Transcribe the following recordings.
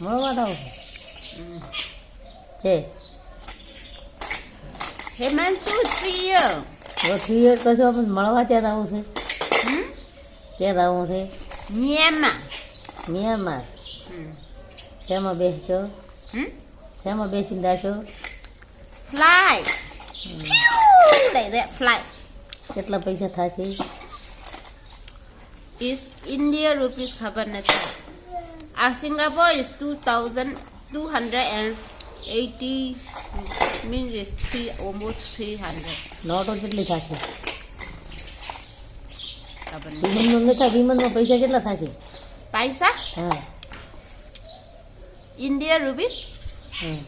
મળવા દાવ છે હેમાંશુ થ્રી હવે થ્રી યર કશો આપણે મળવા ક્યાં આવું છે? ક્યાં આવું છે? ન્યામાં મ્યાનમાર? શેમાં બેસશો? શેમાં બેસીને દાશો ફ્લાય. that કેટલા પૈસા થશે? ઇન્ડિયા રૂપીસ ખબર નથી. આ Singapore is two thousand two hundred and eighty means is three almost three hundred નોટો કેટલી થશે ખબર નથી વિમાનમાં નતા વિમાનમાં પૈસા કેટલા થશે પૈસા હા ઇન્ડિયા રૂપીસ હા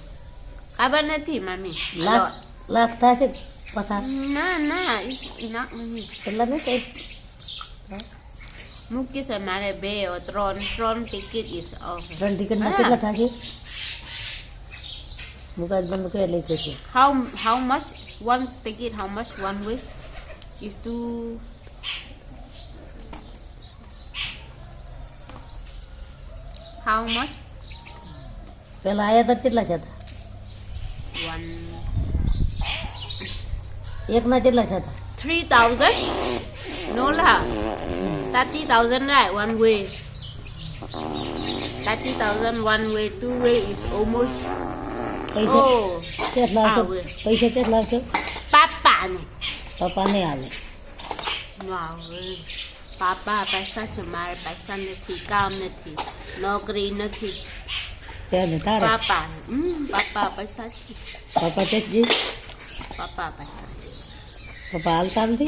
ખબર નથી મમ્મી લાખ લાખ થશે પચાસ ના ના is not મમ્મી કેટલા ને કઈ મૂકી છે મારે બે ત્રણ ત્રણ ટિકિટ ઓફ ત્રણ ટિકિટમાં. કેટલા થશે મુકાજ બંધ કે લઈ જશે how how much one ticket how much one way is two how much? પેલા આયા તો કેટલા છે વન એકના કેટલા છે three three 30,000 right one way 30,000 one way two way is almost पैसे oh, त्यात लावतो आवय. पैसे त्यात लावतो papa ને पप्पा नाही आले વાવે. પાપા પૈસા છે મારે પૈસા નથી કામ નથી નોકરી નથી त्याले तारा પાપા હમ, પાપા પૈસા છે पप्पा तेच दे પાપા પૈસા છે પप्पा आलता आलती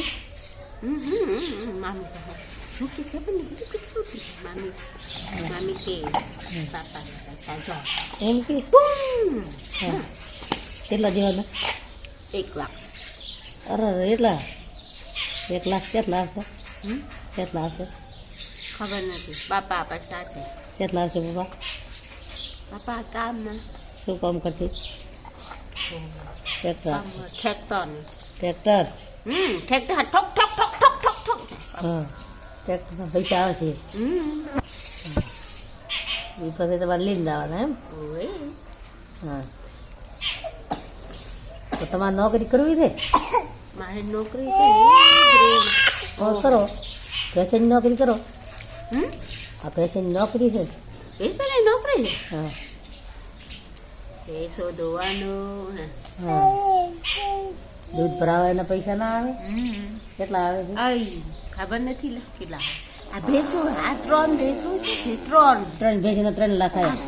હમ, હમ, હમ, હમ, મામી કહે. મૂકી છે પણ મૂકી છે, મૂકી છે. મામી મામી કે પાપા પૈસા જો એમ કે બૂમ! હા. કેટલા જેવાના એક લાખ અરે અરે, એટલા એક લાખ કેટલા આવશે હમ? કેટલા આવશે ખબર નથી પાપા પૈસા છે કેટલા આવશે પપ્પા પાપા કામ ને શું કામ કરશે ટ્રેક્ટર કામ ટ્રેક્ટર ને ટ્રેક્ટર હમ ટ્રેક્ટર ઠોક ઠોક ઠોક ઠોક ઠોક ઠોક હા ટ્રેક્ટરના પૈસા આવશે હમ એ પછી તમારે લઈને જવાના એમ હા તો તમારે નોકરી કરવી છે મારે નોકરી છે કરો પેશનની નોકરી કરો આ પેશનની નોકરી છે એ નોકરી હા એ શોધવાનું ને હા દૂધ ભરાવે એના પૈસા ના આવે? કેટલા આવે આઈ ખબર નથી લે કેટલા આ ભેંસો આ ત્રણ ભેંસું છે ત્રણ. ત્રણ ભેંસના ત્રણ લાખ આ આવ્યા.